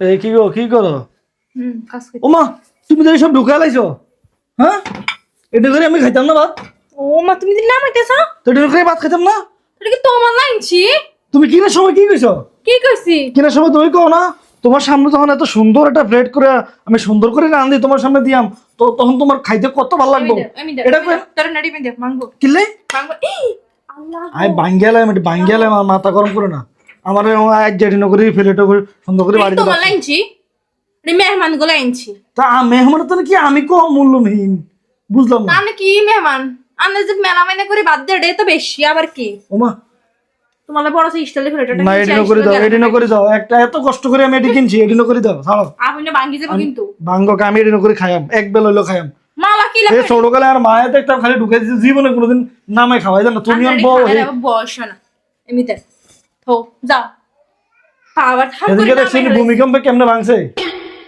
এই কি গো কি করো ওমা তুমি তো সব ঢুকাই লাইছো? হ্যাঁ এটা করে আমি খাইতাম না ভাত? ও মা তুমি দিন তো এটা করে ভাত খাইতাম না? এটা কি তোমার লাইনছি তুমি কিনার সময় কি কইছো কি কইছি কিনার সময় তুমি কও না? তোমার সামনে তখন এত সুন্দর একটা প্লেট করে আমি সুন্দর করে রান্ধি তোমার সামনে দিয়াম তো তখন তোমার খাইতে কত ভালো লাগবে? এটা তোর নাড়ি আল্লাহ আই বাঙ্গিয়ালাম একটু বাঙ্গিয়ালাম মাথা গরম করে না। আমার আজ জেডি করে ফেলেটো সুন্দর করে বাড়িতে তোমার লাইনছি? মেহমানগুলো আনছি তা মেহমান তো কি আমি কম মূল্যহীন বুঝলাম না। আমি কি মেহমান? আমি যে মেলা মাইনে করে বাদ দে এটা তো বেশি আবার কি? ওমা। তোমার বড় সেই স্টাইলে ফেলে না এডিনো করে দাও এডিনো করে দাও একটা এত কষ্ট করে আমি এটি কিনছি এডিনো করে দাও ছাড়ো। আপনি না ভাঙ্গি যাব কিন্তু। আমি এডিনো করে খাইয়াম এক বেলা হইল খাইয়াম। মালা কি লাগে ছোটকালে আর মায়ের তো একটা খালি দিচ্ছে জীবনে কোনোদিন নামে খাওয়াই জানো তুমি আর বউ বয়স না। এমনিতে। যাও খাবার থাম এদিকে দেখছি নি ভূমিকম্পে কেমনে ভাঙছে?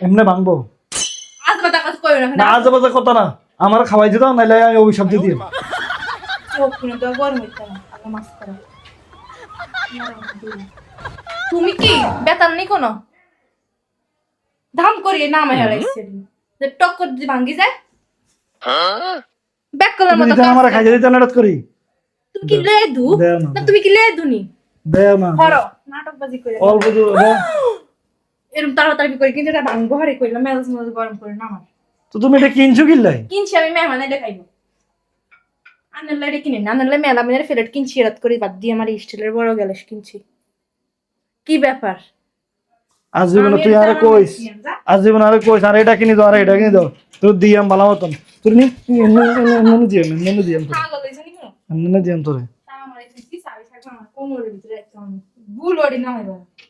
এমনে ভাঙবো। আজ বাতা কথা কইও না না আজ বাজে কথা না। আমার খাওয়াই দিত নাইলে আমি অভিশাপ দিয়ে দিই চোখ তো গরম হইতো না করো তুমি কি? বেতন নেই কোনো? ধাম করিয়ে নামে হেলাইছে যে টক্কর যদি ভাঙ্গি যায়? ব্যাক কলার মতো আমার নাটক করি। তুমি কি লেদু? দেও না না তুমি কি লেদুনি? দেও না হরো নাটকবাজি করে। অল্প দূর- হ্যাঁ। এরকম তাড়াতাড়ি করে কিন্তু এটা ভাঙ্গো হারে কইলাম মেজাজ মেজাজ গরম করে না আমার। তো তুমি এটা কিনছো কিনলাই কিনছি আমি মেহমানে কিনে না মেলা কিনছি রাত করে বাদ দিয়ে আমার স্টিলের বড় গ্যালাস কিনছি। কি ব্যাপার? তুই এটা আরে আমার কইস। কিনে যা। আরে কইস আরে এটা কিনি দাও আরে এটা কিনি দাও। তোর দিয়াম ভালো মতন। নি? দিয়াম এমন দিয়াম তোর। পাগল হইছে নি কোনো? এমন দিয়াম তোরে তা আমার এই কি সাবি থাকবে আমার কোমরের ভিতরে